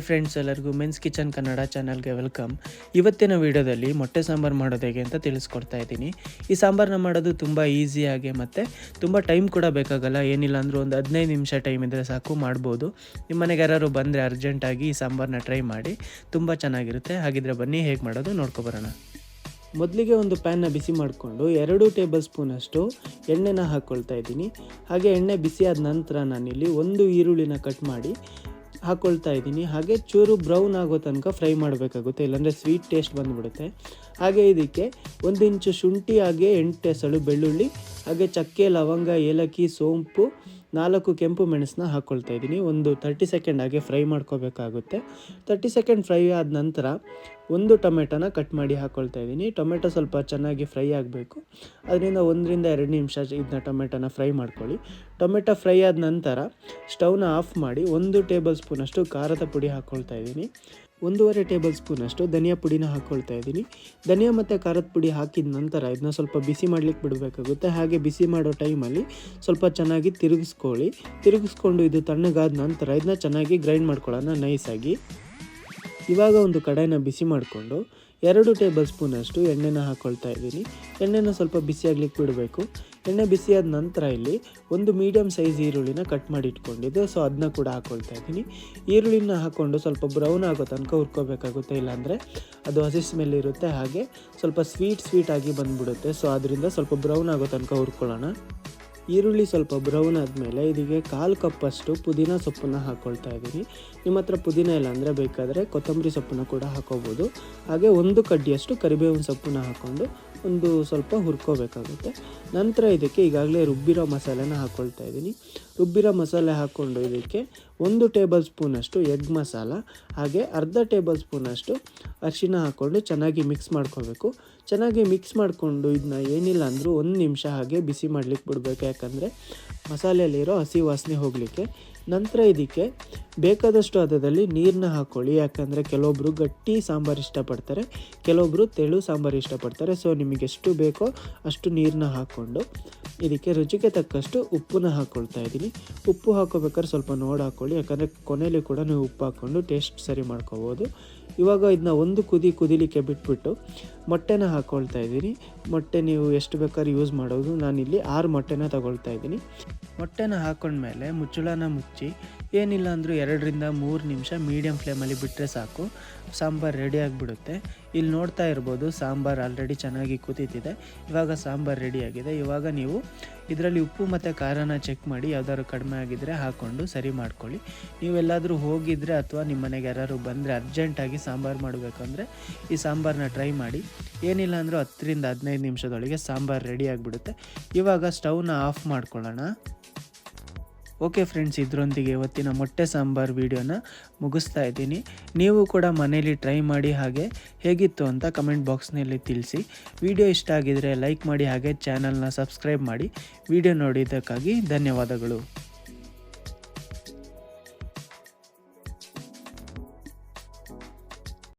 Hi friends ಎಲ್ಲರಿಗೂ men's kitchen Kannada ಚಾನಲ್ಗೆ welcome ಇವತ್ತಿನ ವಿಡಿಯೋದಲ್ಲಿ ಮೊಟ್ಟೆ ಸಾಂಬಾರು ಮಾಡೋದು ಹೇಗೆ ಅಂತ ತಿಳಿಸ್ಕೊಡ್ತಾ ಇದ್ದೀನಿ. ಈ ಸಾಂಬಾರನ್ನ ಮಾಡೋದು ತುಂಬ ಈಸಿಯಾಗಿ ಮತ್ತು ತುಂಬ ಟೈಮ್ ಕೂಡ ಬೇಕಾಗಲ್ಲ. ಏನಿಲ್ಲ ಅಂದರೂ ಒಂದು ಹದಿನೈದು ನಿಮಿಷ ಟೈಮ್ ಇದ್ದರೆ ಸಾಕು, ಮಾಡ್ಬೋದು. ನಿಮ್ಮ ಮನೆಗೆ ಬಂದರೆ ಅರ್ಜೆಂಟಾಗಿ ಈ ಸಾಂಬಾರನ್ನ ಟ್ರೈ ಮಾಡಿ. ತುಂಬ ಚೆನ್ನಾಗಿರುತ್ತೆ. ಹಾಗಿದ್ರೆ ಬನ್ನಿ, ಹೇಗೆ ಮಾಡೋದು ನೋಡ್ಕೊಬರೋಣ ಮೊದಲಿಗೆ ಒಂದು ಪ್ಯಾನ್ನ ಬಿಸಿ ಮಾಡಿಕೊಂಡು ಎರಡು ಟೇಬಲ್ ಸ್ಪೂನಷ್ಟು ಎಣ್ಣೆನ ಹಾಕ್ಕೊಳ್ತಾ ಇದ್ದೀನಿ. ಹಾಗೆ ಎಣ್ಣೆ ಬಿಸಿಯಾದ ನಂತರ ನಾನಿಲ್ಲಿ ಒಂದು ಈರುಳ್ಳಿನ ಕಟ್ ಮಾಡಿ ಹಾಕ್ಕೊಳ್ತಾ ಇದ್ದೀನಿ. ಹಾಗೆ ಚೂರು ಬ್ರೌನ್ ಆಗೋ ತನಕ ಫ್ರೈ ಮಾಡಬೇಕಾಗುತ್ತೆ. ಇಲ್ಲಾಂದರೆ ಸ್ವೀಟ್ ಟೇಸ್ಟ್ ಬಂದುಬಿಡುತ್ತೆ. ಹಾಗೆ ಇದಕ್ಕೆ ಒಂದು ಇಂಚು ಶುಂಠಿ ಹಾಗೆ ಎಂಟು ಸಳು ಬೆಳ್ಳುಳ್ಳಿ, ಹಾಗೆ ಚಕ್ಕೆ, ಲವಂಗ, ಏಲಕ್ಕಿ, ಸೋಂಪು ನಾಲ್ಕು ಕೆಂಪು ಮೆಣಸನ್ನ ಹಾಕ್ಕೊಳ್ತಾ ಇದ್ದೀನಿ. ಒಂದು ತರ್ಟಿ ಸೆಕೆಂಡ್ ಹಾಗೆ ಫ್ರೈ ಮಾಡ್ಕೋಬೇಕಾಗುತ್ತೆ. ತರ್ಟಿ ಸೆಕೆಂಡ್ ಫ್ರೈ ಆದ ನಂತರ ಒಂದು ಟೊಮೆಟೊನ ಕಟ್ ಮಾಡಿ ಹಾಕ್ಕೊಳ್ತಾ ಇದ್ದೀನಿ. ಟೊಮೆಟೊ ಸ್ವಲ್ಪ ಚೆನ್ನಾಗಿ ಫ್ರೈ ಆಗಬೇಕು. ಅದರಿಂದ ಒಂದರಿಂದ ಎರಡು ನಿಮಿಷ ಇದನ್ನ ಟೊಮೆಟೊನ ಫ್ರೈ ಮಾಡ್ಕೊಳ್ಳಿ. ಟೊಮೆಟೊ ಫ್ರೈ ಆದ ನಂತರ ಸ್ಟವ್ನ ಆಫ್ ಮಾಡಿ ಒಂದು ಟೇಬಲ್ ಸ್ಪೂನಷ್ಟು ಖಾರದ ಪುಡಿ ಹಾಕ್ಕೊಳ್ತಾ ಇದ್ದೀನಿ. ಒಂದೂವರೆ ಟೇಬಲ್ ಸ್ಪೂನಷ್ಟು ಧನಿಯಾ ಪುಡಿನ ಹಾಕ್ಕೊಳ್ತಾ ಇದ್ದೀನಿ. ಧನಿಯಾ ಮತ್ತು ಖಾರದ ಪುಡಿ ಹಾಕಿದ ನಂತರ ಇದನ್ನ ಸ್ವಲ್ಪ ಬಿಸಿ ಮಾಡ್ಲಿಕ್ಕೆ ಬಿಡಬೇಕಾಗುತ್ತೆ. ಹಾಗೆ ಬಿಸಿ ಮಾಡೋ ಟೈಮಲ್ಲಿ ಸ್ವಲ್ಪ ಚೆನ್ನಾಗಿ ತಿರುಗಿಸ್ಕೊಳ್ಳಿ. ತಿರುಗಿಸ್ಕೊಂಡು ಇದು ತಣ್ಣಗಾದ ನಂತರ ಇದನ್ನ ಚೆನ್ನಾಗಿ ಗ್ರೈಂಡ್ ಮಾಡ್ಕೊಳ್ಳೋಣ ನೈಸಾಗಿ. ಇವಾಗ ಒಂದು ಕಡಾಯನ್ನ ಬಿಸಿ ಮಾಡಿಕೊಂಡು ಎರಡು ಟೇಬಲ್ ಸ್ಪೂನಷ್ಟು ಎಣ್ಣೆನ ಹಾಕ್ಕೊಳ್ತಾ ಇದ್ದೀನಿ. ಎಣ್ಣೆನ ಸ್ವಲ್ಪ ಬಿಸಿಯಾಗ್ಲಿಕ್ಕೆ ಬಿಡಬೇಕು. ಎಣ್ಣೆ ಬಿಸಿಯಾದ ನಂತರ ಇಲ್ಲಿ ಒಂದು ಮೀಡಿಯಮ್ ಸೈಜ್ ಈರುಳ್ಳಿನ ಕಟ್ ಮಾಡಿ ಇಟ್ಕೊಂಡಿದ್ದೆ ಸೊ ಅದನ್ನ ಕೂಡ ಹಾಕ್ಕೊಳ್ತಾ ಇದ್ದೀನಿ. ಈರುಳ್ಳಿನ ಹಾಕ್ಕೊಂಡು ಸ್ವಲ್ಪ ಬ್ರೌನ್ ಆಗೋ ತನಕ ಹುರ್ಕೋಬೇಕಾಗುತ್ತೆ, ಇಲ್ಲಾಂದರೆ ಅದು ಹಸಿ ಸ್ಮೆಲ್ ಇರುತ್ತೆ, ಹಾಗೆ ಸ್ವಲ್ಪ ಸ್ವೀಟ್ ಆಗಿ ಬಂದ್ಬಿಡುತ್ತೆ. ಸೊ ಅದರಿಂದ ಸ್ವಲ್ಪ ಬ್ರೌನ್ ಆಗೋ ತನಕ ಹುರ್ಕೊಳ್ಳೋಣ. ಈರುಳ್ಳಿ ಸ್ವಲ್ಪ ಬ್ರೌನ್ ಆದಮೇಲೆ ಇದಕ್ಕೆ ಕಾಲು ಕಪ್ಪಷ್ಟು ಪುದೀನ ಸೊಪ್ಪನ್ನು ಹಾಕ್ಕೊಳ್ತಾ ಇದ್ದೀನಿ. ನಿಮ್ಮ ಹತ್ರ ಪುದೀನ ಇಲ್ಲ ಅಂದರೆ ಬೇಕಾದರೆ ಕೊತ್ತಂಬರಿ ಸೊಪ್ಪನ್ನು ಕೂಡ ಹಾಕೋಬೋದು. ಹಾಗೆ ಒಂದು ಕಡ್ಡಿಯಷ್ಟು ಕರಿಬೇವಿನ ಸೊಪ್ಪನ್ನ ಹಾಕ್ಕೊಂಡು ಒಂದು ಸ್ವಲ್ಪ ಹುರ್ಕೋಬೇಕಾಗುತ್ತೆ. ನಂತರ ಇದಕ್ಕೆ ಈಗಾಗಲೇ ರುಬ್ಬಿರೋ ಮಸಾಲೆನ ಹಾಕ್ಕೊಳ್ತಾ ಇದ್ದೀನಿ. ರುಬ್ಬಿರೋ ಮಸಾಲೆ ಹಾಕ್ಕೊಂಡು ಇದಕ್ಕೆ ಒಂದು ಟೇಬಲ್ ಸ್ಪೂನಷ್ಟು ಎಗ್ ಮಸಾಲ, ಹಾಗೆ ಅರ್ಧ ಟೇಬಲ್ ಸ್ಪೂನಷ್ಟು ಅರಿಶಿನ ಹಾಕ್ಕೊಂಡು ಚೆನ್ನಾಗಿ ಮಿಕ್ಸ್ ಮಾಡ್ಕೋಬೇಕು ಚೆನ್ನಾಗಿ ಮಿಕ್ಸ್ ಮಾಡಿಕೊಂಡು ಇದನ್ನ ಏನಿಲ್ಲ ಅಂದರೂ ಒಂದು ನಿಮಿಷ ಹಾಗೆ ಬಿಸಿ ಮಾಡಲಿಕ್ಕೆ ಬಿಡಬೇಕು. ಯಾಕಂದರೆ ಮಸಾಲೆಯಲ್ಲಿರೋ ಹಸಿ ವಾಸನೆ ಹೋಗಲಿಕ್ಕೆ ನಂತರ ಇದಕ್ಕೆ ಬೇಕಾದಷ್ಟು ಹದದಲ್ಲಿ ನೀರನ್ನ ಹಾಕ್ಕೊಳ್ಳಿ ಯಾಕಂದರೆ ಕೆಲವೊಬ್ಬರು ಗಟ್ಟಿ ಸಾಂಬಾರು ಇಷ್ಟಪಡ್ತಾರೆ ಕೆಲವೊಬ್ಬರು ತೆಳು ಸಾಂಬಾರು ಇಷ್ಟಪಡ್ತಾರೆ. ಸೊ ನಿಮಗೆ ಎಷ್ಟು ಬೇಕೋ ಅಷ್ಟು ನೀರನ್ನ ಹಾಕ್ಕೊಂಡು ಇದಕ್ಕೆ ರುಚಿಗೆ ತಕ್ಕಷ್ಟು ಉಪ್ಪನ್ನ ಹಾಕ್ಕೊಳ್ತಾ ಇದ್ದೀನಿ. ಉಪ್ಪು ಹಾಕೋಬೇಕಾದ್ರೆ ಸ್ವಲ್ಪ ನೋಡಿ ಹಾಕ್ಕೊಳ್ಳಿ ಯಾಕಂದರೆ ಕೊನೆಯಲ್ಲಿ ಕೂಡ ನೀವು ಉಪ್ಪು ಹಾಕ್ಕೊಂಡು ಟೇಸ್ಟ್ ಸರಿ ಮಾಡ್ಕೋಬೋದು. ಇವಾಗ ಇದನ್ನ ಒಂದು ಕುದಿ ಕುದಿಲಿಕ್ಕೆ ಬಿಟ್ಬಿಟ್ಟು ಮೊಟ್ಟೆನ ಹಾಕ್ಕೊಳ್ತಾ ಇದ್ದೀನಿ. ಮೊಟ್ಟೆ ನೀವು ಎಷ್ಟು ಬೇಕಾದ್ರೂ ಯೂಸ್ ಮಾಡೋದು. ನಾನಿಲ್ಲಿ ಆರು ಮೊಟ್ಟೆನ ತಗೊಳ್ತಾ ಇದ್ದೀನಿ. ಮೊಟ್ಟೆನ ಹಾಕೊಂಡ್ಮೇಲೆ ಮುಚ್ಚಳನ ಮುಚ್ಚಿ, ಏನಿಲ್ಲ ಅಂದರೂ ಎರಡರಿಂದ ಮೂರು ನಿಮಿಷ ಮೀಡಿಯಮ್ ಫ್ಲೇಮಲ್ಲಿ ಬಿಟ್ಟರೆ ಸಾಕು. ಸಾಂಬಾರು ರೆಡಿ ಆಗಿಬಿಡುತ್ತೆ. ಇಲ್ಲಿ ನೋಡ್ತಾ ಇರ್ಬೋದು, ಸಾಂಬಾರು ಆಲ್ರೆಡಿ ಚೆನ್ನಾಗಿ ಕೂತಿದ್ದಿದೆ ಇವಾಗ ಸಾಂಬಾರು ರೆಡಿಯಾಗಿದೆ ಇವಾಗ ನೀವು ಇದರಲ್ಲಿ ಉಪ್ಪು ಮತ್ತು ಖಾರನ ಚೆಕ್ ಮಾಡಿ, ಯಾವ್ದಾದ್ರು ಕಡಿಮೆ ಆಗಿದ್ದರೆ ಹಾಕ್ಕೊಂಡು ಸರಿ ಮಾಡ್ಕೊಳ್ಳಿ. ನೀವೆಲ್ಲಾದರೂ ಹೋಗಿದ್ರೆ ಅಥವಾ ನಿಮ್ಮ ಮನೆಗೆ ಯಾರು ಬಂದರೆ ಅರ್ಜೆಂಟಾಗಿ ಸಾಂಬಾರು ಮಾಡಬೇಕಂದ್ರೆ ಈ ಸಾಂಬಾರನ್ನ ಟ್ರೈ ಮಾಡಿ. ಏನಿಲ್ಲ ಅಂದರೂ ಹತ್ತರಿಂದ ಹದಿನೈದು ನಿಮಿಷದೊಳಗೆ ಸಾಂಬಾರು ರೆಡಿ ಆಗಿಬಿಡುತ್ತೆ. ಇವಾಗ ಸ್ಟವ್ನ ಆಫ್ ಮಾಡ್ಕೊಳ್ಳೋಣ. ಓಕೆ ಫ್ರೆಂಡ್ಸ್, ಇದರೊಂದಿಗೆ ಇವತ್ತಿನ ಮೊಟ್ಟೆ ಸಾಂಬಾರು ವೀಡಿಯೋನ ಮುಗಿಸ್ತಾ ಇದ್ದೀನಿ. ನೀವು ಕೂಡ ಮನೇಲಿ ಟ್ರೈ ಮಾಡಿ ಹಾಗೆ ಹೇಗಿತ್ತು ಅಂತ ಕಮೆಂಟ್ ಬಾಕ್ಸ್ನಲ್ಲಿ ತಿಳಿಸಿ. ವಿಡಿಯೋ ಇಷ್ಟ ಆಗಿದರೆ ಲೈಕ್ ಮಾಡಿ ಹಾಗೆ ಚಾನಲ್ನ ಸಬ್ಸ್ಕ್ರೈಬ್ ಮಾಡಿ. ವಿಡಿಯೋ ನೋಡಿದ್ದಕ್ಕಾಗಿ ಧನ್ಯವಾದಗಳು.